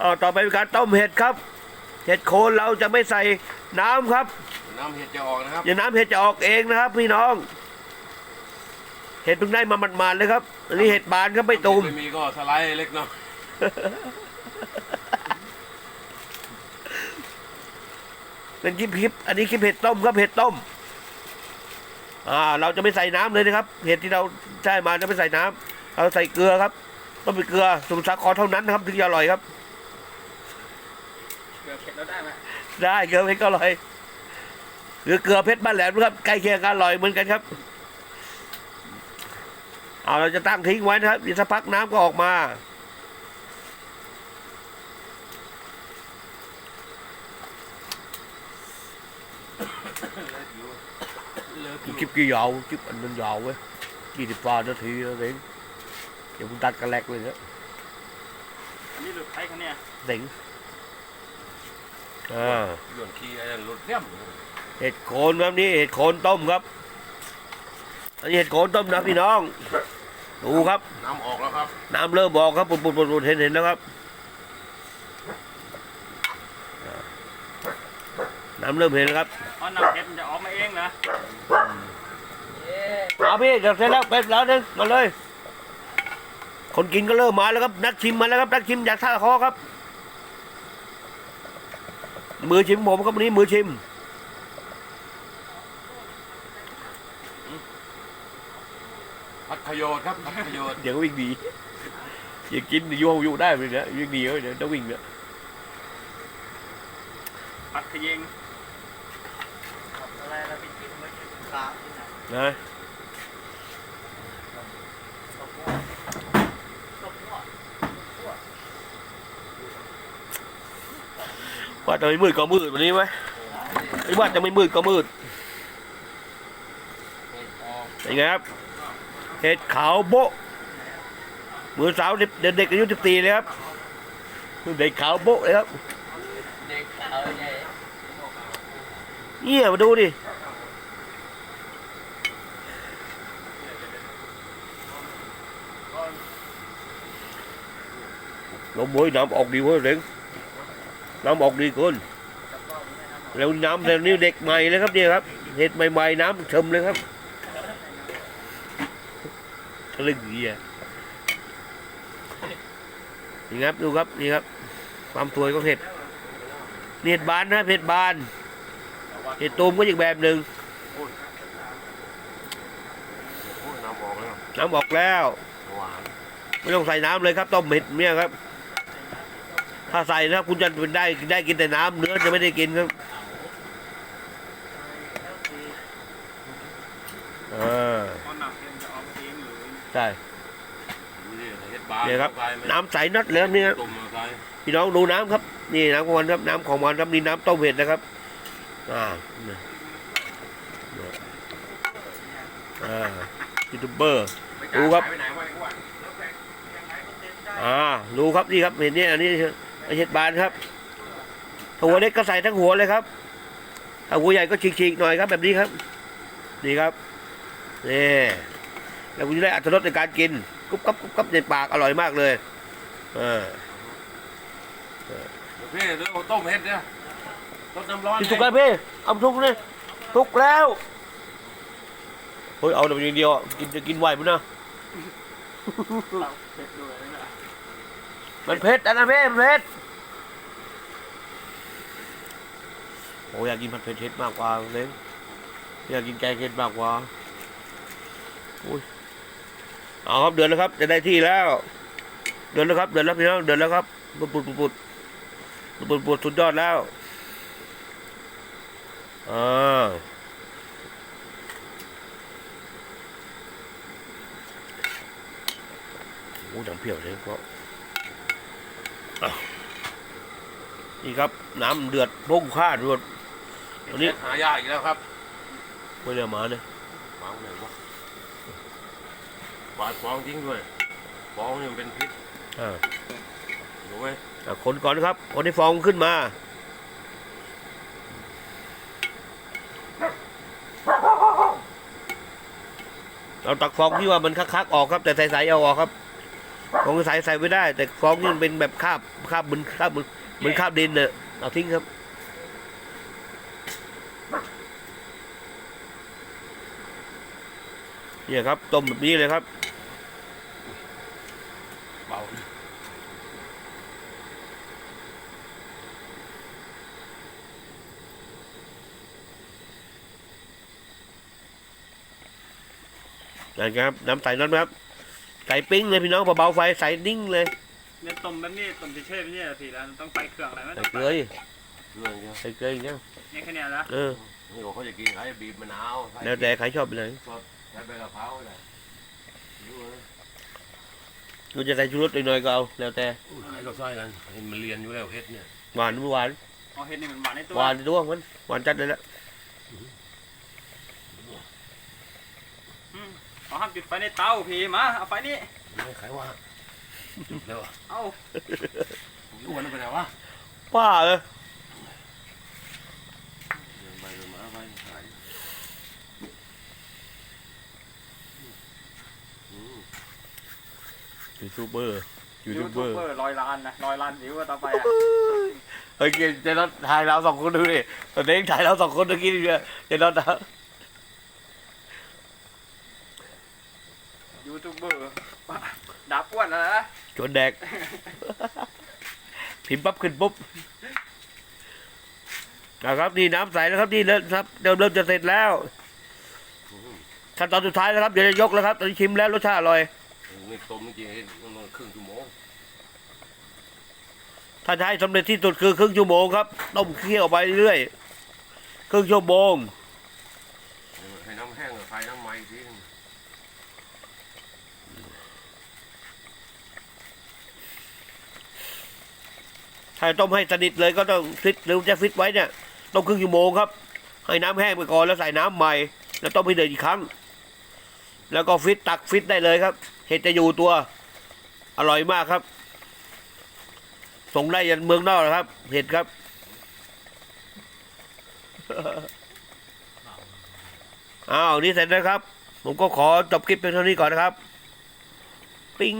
เอาต่อไปเป็นการต้มเห็ดครับ เห็ดโคนเราจะไม่ใส่น้ำครับ น้ำเห็ดจะออกนะครับ อย่าน้ำเห็ดจะออกเองนะครับ พี่น้อง เห็ดเพิ่งได้มาหมาดๆเลยครับ อันนี้เห็ดบานครับไม่ตูม ไม่มีก็สไลด์เล็กน้อยเป็นคลิปคลิปอันนี้คลิปเห็ดต้มครับเห็ดต้ม อ่า เราจะไม่ใส่น้ำเลยนะครับ เห็ดที่เราได้มาจะไม่ใส่น้ำเราใส่เกลือครับ ต้องเป็นเกลือสมุนสาครเท่านั้นนะครับ ถึงจะอร่อยครับเก ลือเผ็ดแล้วได้ไหมได้เกลือเพชรก็อร่อยหรือเกลือเพชรบ้านแหลมนะครับใกล้เคียงกันอร่อยเหมือนกันครับ เอาเราจะตั้งทิ้งไว้นะครับอีกสักพักน้ำก็ออกมาคลิปกี่ยาวคลิปอันนั้นยาวเว้ยยี่สิบกว่านาทีแล้วเองเดี๋ยวผมตัดกระแลกเลยนะอันนี้หลุดไทยเขาเนี่ยเด็ง อ่าหย่อนขี้ไอ้รถเลี่ยมเห็ดโคนครับนี่เห็ดโคนต้มครับ อันนี้เห็ดโคนต้มนะพี่น้อง ดูครับ น้ำออกแล้วครับ น้ำเริ่มบอกครับปุดปุดปุดปุดเห็นเห็นแล้วครับ น้ำเริ่มเห็นแล้วครับอ๋อน้ำเผ็ดมันจะออกมาเองเหรอเอาพี่เดี๋ยวเสร็จแล้วเป็ดแล้วนึงมาเลย คนกินก็เริ่มมาแล้วครับ นักชิมมาแล้วครับ นักชิมอยากท่าคอครับ มือชิมผมครับวันนี้มือชิม พัดขยดครับพัดขยดเดี๋ยวก็วิ่งหนีอย่ากินอยู่อยู่ได้เลยเนี่ยวิ่งหนีเดี๋ยวต้องวิ่งเนี่ยผัดขยิงอะไรเราไปจิ้มไว้ที่ตาที่ไหนนะ ตบหัวตบหัว ว่าจะไม่มืดก็มืดวันนี้ไหมไอ้ว่าจะไม่มืดก็มืดเห็ดออกเป็นไงครับเห็ดขาวโบ๊ะมือสาวเด็กเด็กอายุสิบสี่เลยครับเด็กขาวโบ๊ะเลยครับเนี่ยมาดูดิลมบอยน้ำออกดีเว้ยเด็ก น้ำออกดีคุณแล้วน้ำแล้วนี่เด็กใหม่เลยครับเนี่ยครับเห็ดใหม่ๆน้ำเชมเลยครับทะลึ่งดีอะนี่ครับดูครับนี่ครับ ความสวยของเห็ดนี่เห็ดบานนะเห็ดบานเห็ดตูมก็อีกแบบหนึ่งโอ้ยน้ำออกแล้วน้ำออกแล้วหวานไม่ต้องใส่น้ำเลยครับต้มเห็ดเนี่ยครับ ถ้าใส่นะครับ คุณจะได้ได้กินแต่น้ำเนื้อจะไม่ได้กินครับอ่าใช่เนี่ยครับ น้ำใสนัดเลยครับนี่ครับพี่น้องดูน้ำครับ นี่น้ำของมันครับน้ำของมันครับนี่น้ำต้มเห็ดนะครับอ่าเนี่ยอ่ายูทูบเบอร์ดูครับอ่าดูครับนี่ครับเห็นนี่อันนี้ เห็ดบานครับถ้าหัวเล็กก็ใส่ทั้งหัวเลยครับถ้าหัวใหญ่ก็ฉีกๆหน่อยครับแบบนี้ครับนี่ครับนี่แล้วคุณจะได้อัตรสในการกินกรุบกรับกรุบกรับในปากอร่อยมากเลยอ่าเดี๋ยวพี่เดี๋ยวต้มเห็ดเนี่ยต้มน้ำร้อนนี่สุกแล้วพี่เอาทุกเลยทุกแล้วเฮ้ยเอาแต่อย่างเดียวอะกินจะกินไหวมั้ยนะ มันเผ็ดอันนะพี่มันเผ็ดโอ้อยากกินผัดเผ็ดเผ็ดมากกว่าเล้งอยากกินแกงเผ็ดมากกว่าอุ้ยเอาครับเดือนแล้วครับ จะได้ที่แล้ว เดือนแล้วครับ เดือนแล้วพี่น้องเดือนแล้วครับปุดปุดปุดปุดปุดปุดสุดยอดแล้วอ่าโอ้ยน้ำเปรี้ยวเลยก็อะ นี่ครับ น้ำเดือดพุ่งข้าดรวดเห็ดเผ็ดหายากอีกแล้วครับไม่ได้มาเนี่ยวางไหนวะบาดฟองทิ้งด้วยฟองนี่มันเป็นพิษอ่ารู้ไหมอะคนก่อนนะครับ คนที่ฟองขึ้นมาเราตักฟองที่ว่ามันคักๆออกครับ แต่ใสๆเอาออกครับ ฟองใสใส่ไม่ได้ แต่ฟองนี่มันเป็นแบบคาบคาบเหมือนคาบเหมือนเหมือนคาบดินเนอะเอาทิ้งครับเนี่ยครับต้มแบบนี้เลยครับเบานะครับน้ำใสน้ำครับ ใส่ปิ้งเลยพี่น้องเบาๆไฟใส่นิ่งเลยเนี่ยต้มแบบนี้ต้มเฉยๆแบบนี้พี่แล้วต้องไปเครื่องอะไรไหมใส่ต้องเกไปลือเรื่องเดียวใส่เกลืออย่างเงี้ยเนี่ยแค่เนี้ยนะเออนี่เขาจะกินใครบีบมะนาวใส่แล้วแต่ใครชอบไปเลยสดใส่ใบกะเพราเลยรู้ไหมกูจะใส่ชูรสหน่อยๆก็เอาแล้วแต่ใครก็ใส่กันเห็นมันเรียนอยู่แล้วเฮ็ดเนี่ยหวานไม่หวานเอาเห็ดนี่มันหวานในตัวหวานด้วงมันหวานจัดเลยละ อืม เอาห้ามจุดไฟในเตาพี่มาเอาไฟนี่ไม่ใครว่าจุดแล้วอะเอาอ้วนไปไหนวะป้าเลยเดินไปเดินมาไปขายอืมยูทูบเบอร์ยูยูทูบทูเบบอร์เบอร์ร้อยล้านนะร้อยล้านวิวอะต่อไปอะเฮ้ยเกณฑ์จะรถถ่ายเราสองคนดูดิตอนนี้ถ่ายเราสองคนเมื่อกี้นี่เนี่ยจะรถน ยูทูบเบอร์ดาบอ้วนแล้วนะชวนแดก พิมพ์ปั๊บขึ้นปุ๊บนะครับนี่น้ำใสแล้วครับนี่เริ่มครับเริ่มเริ่มจะเสร็จแล้วขั้นตอนสุดท้ายแล้วครับเดี๋ยวจะยกแล้วครับตอนนี้ชิมแล้วรสชาติอร่อยนี่ต้มจริงๆเห็นมันครึ่งชั่วโมงถ้าจะให้สำเร็จที่สุดคือครึ่งชั่วโมงครับต้มเคี่ยวไปเรื่อยครึ่งชั่วโมง ให้น้ำแห้งกับไฟน้ำไหม้อีกทีนึง ถ้าต้มให้สนิทเลยก็ต้องฟิตหรือจะฟิตไว้เนี่ยต้มครึ่งชั่วโมงครับให้น้ำแห้งไปก่อนแล้วใส่น้ำใหม่ แล้วต้มให้เดือดอีกครั้ง แล้วก็ฟิตตักฟิตได้เลยครับ เห็ดจะอยู่ตัวอร่อยมากครับ ส่งได้ยันเมืองนอกนะครับ เห็ดครับอ้าวนี่เสร็จแล้วครับ ผมก็ขอจบคลิปเพียงเท่านี้ก่อนนะครับ ปิ้ง